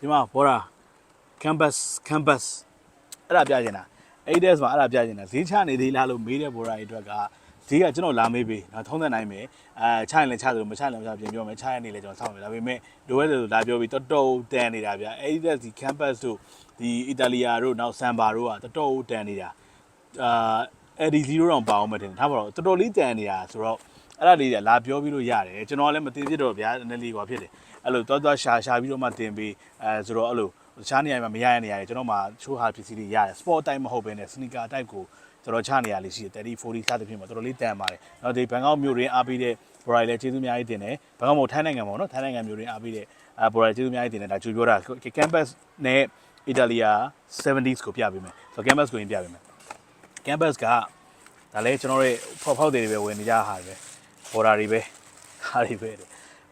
ဒီမှာဘောရာ campus campus အဲ့ဒါပြချင်တာ ADS မှာအဲ့ဒါပြချင်တာဈေးချနေသေးလားလို့မေးတဲ့ဘောရာတွေအတွက်ကဈေးကကျွန်တော်လာမေးပေးနော်ထုံးတဲ့နိုင်မယ်အဲချရင်လည်းချသလိုမချရင်လည်းမချပြင်ပြောမယ်ချရနေလည်းကျွန်တော်စောင့်မယ်ဒါပေမဲ့လိုရဲလိုလာပြောပြီးတော်တော်တန်နေတာဗျ ADS ဒီ campus တို့ဒီအီတလီယာတို့နောက်ဆန်ဘာတို့ကတော်တော်တန်နေတာအာအဲ့ဒီ0တောင်ပါအောင်မတင်ထားပါတော့တော်တော်လေးတန်နေတာဆိုတော့ အဲ့ဒါလေးကလာပြောပြီးလို့ရတယ်ကျွန်တော်လည်းမသိဖြစ်တော့ဗျာနည်းနည်းလေးကွာဖြစ်တယ်အဲ့လိုတော်တော်ရှာရှာပြီးတော့မှတင်ပြီးအဲဆိုတော့အဲ့လိုတခြားနေရာမှာမရရနေရတယ်ကျွန်တော်မှချိုးဟာပစ္စည်းတွေရတယ် sport type မဟုတ်ဘဲနဲ့ sneaker type ကိုကျွန်တော်ချနေရလေးရှိတယ်30 40စသဖြင့်မှာတော်တော်လေးတန်ပါတယ်နောက်ဒီဘန်ကောက်မြို့ရင်းအားပေးတဲ့ Bora လည်းကျေးဇူးအများကြီးတင်တယ်ဘန်ကောက်မြို့ထိုင်းနိုင်ငံပေါ့နော်ထိုင်းနိုင်ငံမြို့ရင်းအားပေးတဲ့အဲ Bora ကျေးဇူးအများကြီးတင်တယ်ဒါကြိုပြောတာ campus နဲ့ Italia 70s ကိုပြပေးမယ်ဆိုတော့ campus ကိုရင်ပြပေးမယ် campus ကဒါလည်းကျွန်တော်တို့ဖောက်ဖောက်တွေပဲဝင်နေကြတာဟာ ပဲ Bora တွေပဲဟာတွေပဲတဲ့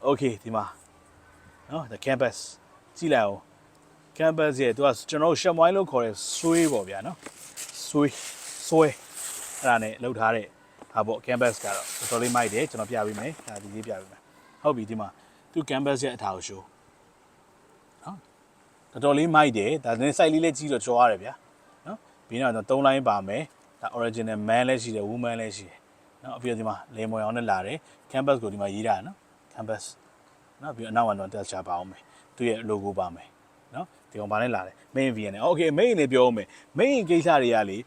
Okay ဒီမှာနော် the campus ကြည့်လိုက်အောင် campus ရဲ့သူကကျွန်တော်တို့ရှမ်ဝိုင်းလို့ခေါ်တဲ့ဆွေးပေါ့ဗျာနော်ဆွေးဆွဲအဲ့ဒါနဲ့လှုပ်ထားတဲ့ဟာပေါ့ campus ကတော့တော်တော်လေးမိုက်တယ်ကျွန်တော်ပြပေးမယ်ဒါဒီလေးပြပေးမယ်ဟုတ်ပြီဒီမှာသူ campus ရဲ့အထာကို show နော်တော်တော်လေးမိုက်တယ်ဒါနဲ့ site လေးလေးကြည့်တော့ကြောရတယ်ဗျာနော်ပြီးတော့တော့3 line ပါမယ်ဒါ original man လည်းရှိတယ် woman လည်းရှိတယ် နော်ပြီးတော့ဒီမှာလေမွေအောင်နဲ့လာတယ် campus ကိုဒီမှာရေးတာနော် campus နော်ပြီးတော့အနောက်ကတော့ texture ပါအောင်မယ်သူ့ရဲ့ logo ပါမယ်နော်ဒီကောင်ပါနဲ့လာတယ် main VN နဲ့ okay main လေးပြောအောင်မယ် main ကိစ္စတွေကလေ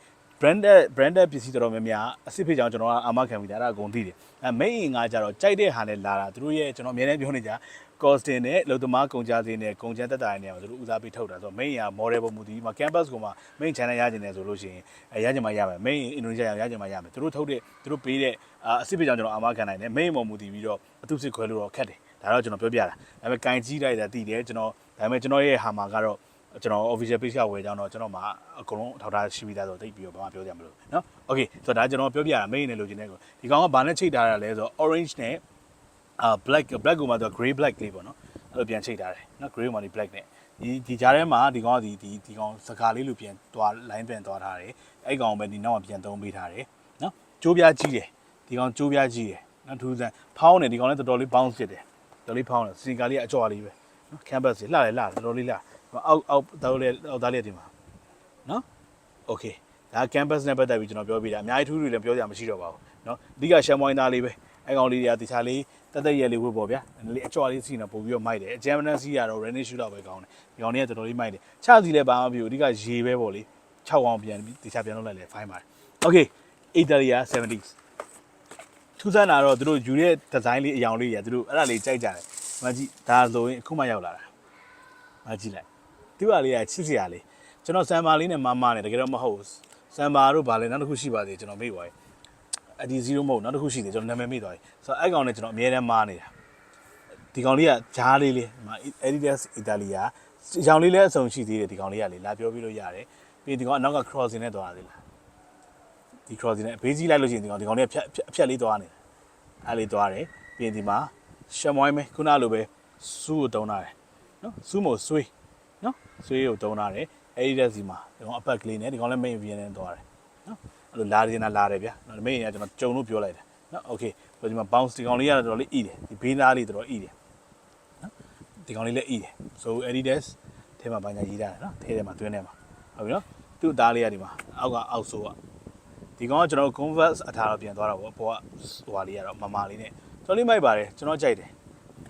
branded branded ပစ္စည်းတော်တော်များများအစစ်ဖြစ်ကြအောင်ကျွန်တော်ကအာမခံမိတာအဲ့ဒါအကုန်သိတယ်အဲ main ကကြတော့ကြိုက်တဲ့ဟာနဲ့လာတာသူတို့ရဲ့ကျွန်တော်အများနဲ့ပြောနေကြ costing နဲ့လုံသမားကုန်ကြစည်နဲ့ကုန်ကျန်းတက်တာတွေနဲ့သူတို့ဦးစားပေးထုတ်တာဆိုတော့ main က model ပုံမူတည်ပြီးမှ campus ကိုမှ main channel ရကျင်တယ်ဆိုလို့ရှိရင်အဲရကျင်မှရမယ် main Indonesia ရကျင်မှရမယ်သူတို့ထုတ်တဲ့သူတို့ပေးတဲ့အအစ်စ်ဖြစ်ကြောင်ကျွန်တော်အာမခံနိုင်တယ် main ပုံမူတည်ပြီးတော့အထုစစ်ခွဲလို့တော့ခက်တယ်ဒါတော့ကျွန်တော်ပြောပြတာဒါပေမဲ့ကင်ကြီးလိုက်တာတည်တယ်ကျွန်တော်ဒါပေမဲ့ကျွန်တော်ရဲ့ဟာမှာကတော့ကျွန်တော် official page ကဝယ်ကြောင်းတော့ကျွန်တော်မှာအကုန်လုံးထောက်ထားရှိပြီးသားဆိုတော့တိတ်ပြီးတော့ဘာမှပြောကြမလို့เนาะ okay ဆိုတော့ဒါကျွန်တော်ပြောပြတာ main နဲ့လိုချင်တဲ့ကိုဒီကောင်ကဘာနဲ့ချိတ်ထားတာလဲဆိုတော့ orange နဲ့ အာ black black ကိုမှတော့ gray black လေးပေါ့နော်အဲ့လိုပြန်ချိတ်ထားတယ်เนาะ gray ကိုမှဒီ black နဲ့ဒီဒီကြားထဲမှာဒီကောင်ကဒီဒီဒီကောင်စကားလေးလိုပြန်သွား line ပြန်သွားထားတယ်အဲ့ကောင်ပဲဒီနောက်မှာပြန်သုံးပေးထားတယ်เนาะကျိုးပြားကြီးတယ်ဒီကောင်ကျိုးပြားကြီးတယ်เนาะထူးဆန်းဖောင်းတယ်ဒီကောင်လည်းတော်တော်လေး bounce ဖြစ်တယ်တော်တော်လေးဖောင်းတယ်စင်ကာလေးအကြော်လေးပဲเนาะ canvas လေးလှတယ်လှတယ်တော်တော်လေးလှအောက်အောက်တော်လေးအောက်သားလေးတင်ပါเนาะ okay ဒါ campus နဲ့ပတ်သက်ပြီးကျွန်တော်ပြောပြတာအများကြီးထူးထူးလည်းပြောကြမှာမရှိတော့ပါဘူးเนาะအဓိကရှမ်ဝိုင်းသားလေးပဲ အဲကောင်လေးတွေကတခြားလေးတက်တက်ရဲလေးဝတ်ပေါ့ဗျာနည်းနည်းလေးအကြော်လေးစီနေပို့ပြီးတော့မိုက်တယ်အဂျမ်မနက်စီကတော့ running shoot တော့ပဲကောင်းတယ်ဒီကောင်လေးကတော်တော်လေးမိုက်တယ်ချစီလည်းဘာမှမဖြစ်ဘူးအဓိကရေပဲပေါ့လေ6အောင်ပြန်ပြီးတခြားပြန်လုပ်လိုက်လေ fine ပါတယ် okay Italia 70s ထူးဆန်းတာတော့သူတို့ယူတဲ့ဒီဇိုင်းလေးအယောင်လေးတွေကသူတို့အဲ့ဒါလေးကြိုက်ကြတယ်မကြည့်ဒါဆိုရင်အခုမှရောက်လာတာမကြည့်လိုက်သူကလေးကချစ်စရာလေးကျွန်တော်ဆမ်ဘာလေးနဲ့မမနဲ့တကယ်တော့မဟုတ်ဘူးဆမ်ဘာတို့ဗာလဲနောက်တစ်ခုရှိပါသေးတယ်ကျွန်တော်မေ့သွားပြီ အဒီ0မဟုတ်နောက်တစ်ခုရှိတယ်ကျွန်တော်နာမည်မေ့သွားပြီဆိုတော့အဲ့ကောင်နဲ့ကျွန်တော်အမြဲတမ်းမားနေတာဒီကောင်လေးကဂျားလေးလေးဒီမှာ Adidas Italia အကြောင်လေးလည်းအစုံရှိသေးတယ်ဒီကောင်လေးကလေလာပြောပြလို့ရတယ်ပြီးဒီကောင်အနောက်က crossing နဲ့သွားသေးလားဒီ crossing နဲ့ဘေးကြီးလိုက်လို့ရှိရင်ဒီကောင်ဒီကောင်လေးကဖြတ်ဖြတ်အဖြတ်လေးသွားနေတာအဲ့လေးသွားတယ်ပြီးရင်ဒီမှာရှမ်ဝိုင်းပဲခုနလိုပဲစူးကိုတုံးထားတယ်နော်စူးမို့ဆွေးနော်ဆွေးကိုတုံးထားတယ်အဲ့ဒီတက်စီမှာဒီကောင်အပတ်ကလေးနဲ့ဒီကောင်လည်း main VN နဲ့သွားတယ်နော် အဲ့လိုလာရင်းနာလာတယ်ဗျာနော် main ကကျွန်တော်ကြုံလို့ပြောလိုက်တယ်နော် okay ဆိုဒီမှာ bounce ဒီကောင်လေးကတော့တော်တော်လေးအီးတယ်ဒီဘေးသားလေးတော်တော်အီးတယ်နော်ဒီကောင်လေးလည်းအီးတယ်ဆို Adidas ထဲမှာဘာညာရေးထားတယ်နော်ထဲထဲမှာတွင်းထဲမှာဟုတ်ပြီနော်သူ့သားလေးကဒီမှာအောက်ကအောက်ဆိုးကဒီကောင်ကကျွန်တော် converse အထားတော့ပြန်သွားတာပေါ့ဘောကဟိုဟာလေးကတော့မမလေးနဲ့တော်လေးမိုက်ပါတယ်ကျွန်တော်ကြိုက်တယ်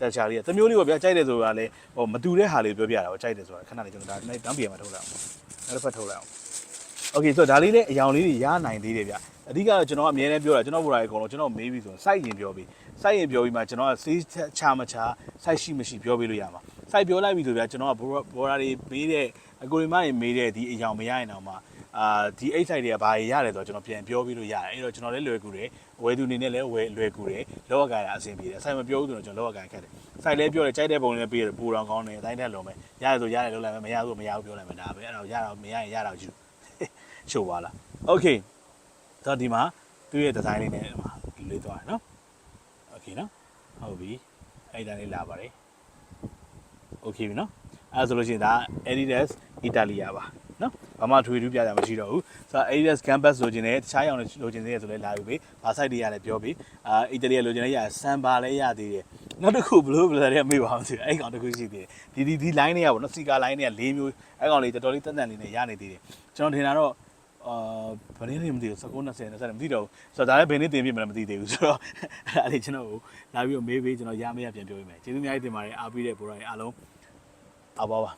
တက်ချာလေးကသမျိုးလေးပေါ့ဗျာကြိုက်တယ်ဆိုတာလည်းဟိုမတူတဲ့ဟာလေးပြောပြတာပေါ့ကြိုက်တယ်ဆိုတာခဏလေးကျွန်တော်ဒါနိုင်တန်းပြန်မှာထုတ်လိုက်အောင်နောက်တစ်ဖက်ထုတ်လိုက်အောင် โอเคဆိုတော့ဒါလေးလည်းအယောင်လေးတွေရနိုင်သေးတယ်ဗျအဓိကတော့ကျွန်တော်ကအမြဲတမ်းပြောတာကျွန်တော်ဘော်ရာကြီးအကုန်လုံးကျွန်တော်မေးပြီးဆိုရင်စိုက်ရင်ပြောပြီးစိုက်ရင်ပြောပြီးမှကျွန်တော်ကစေးချာမချာစိုက်ရှိမရှိပြောပြီးလို့ရမှာစိုက်ပြောလိုက်ပြီဆိုဗျာကျွန်တော်ကဘော်ရာတွေမေးတဲ့အကိုရီမတွေမေးတဲ့ဒီအယောင်မရရင်တော့မှ အာဒီအိတ်ဆိုင်တွေကဘာတွေရတယ်ဆိုတော့ကျွန်တော်ပြန်ပြောပြီးလို့ရတယ်အဲ့တော့ကျွန်တော်လည်းလွယ်ကူတယ်ဝယ်သူအနေနဲ့လည်းဝယ်လွယ်ကူတယ်လောကကရအဆင်ပြေတယ်ဆိုင်မပြောဘူးဆိုတော့ကျွန်တော်လောကကရခက်တယ်ဆိုင်လည်းပြောတယ်ကြိုက်တဲ့ပုံလည်းပေးတယ်ပူတော်ကောင်းတယ်အတိုင်းတက်လုံးပဲရတယ်ဆိုရတယ်လို့လည်းမရဘူးမရဘူးပြောလိုက်မယ်ဒါပဲအဲ့တော့ရတော့မရရင်ရတော့ယူ ချိုးပါလားโอเคတော့ဒီမှာသူ့ရဲ့ဒီဇိုင်းလေးနဲ့ဒီမှာလေးသွားတယ်နော်โอเคနော်ဟုတ်ပြီအဲ့ဒါလေးလာပါတယ်โอเคပြီနော်အဲ့ဒါဆိုလို့ရှိရင်ဒါ Adidas Italia ပါနော်ဘာမှထွေထူးပြတာမရှိတော့ဘူးဆိုတော့ Adidas campus လိုချင်တယ်တခြားရောင်လိုချင်သေးတယ်ဆိုလဲလာယူပေးဘာ site တွေရလဲပြောပေးအာ Italy လိုချင်လဲရဆန်ဘာလဲရသေးတယ် နောက်တစ်ခုဘလို့ဘယ်လိုလဲမေးပါအောင်ဆိုအဲ့ကောင်တစ်ခုရှိသေးတယ်ဒီဒီဒီ line တွေကပေါ့နော်စီကာ line တွေက၄မျိုးအဲ့ကောင်လေးတော်တော်လေးတက်တန်လေးနဲ့ရနေသေးတယ်ကျွန်တော်ထင်တာတော့ အာဘယ်နည်းနေမသိဘူး19 20 20မသိတော့ဘူးဆိုတော့ဒါလည်းဘယ်နည်းတင်ပြမလဲမသိသေးဘူးဆိုတော့အဲ့ဒါလေးကျွန်တော်လာပြီးတော့မေးပေးကျွန်တော်ရမရပြန်ပြောပေးမယ်ကျေးဇူးအများကြီးတင်ပါတယ်အားပေးတဲ့ဘော်ရိုင်းအားလုံးအားပါပါ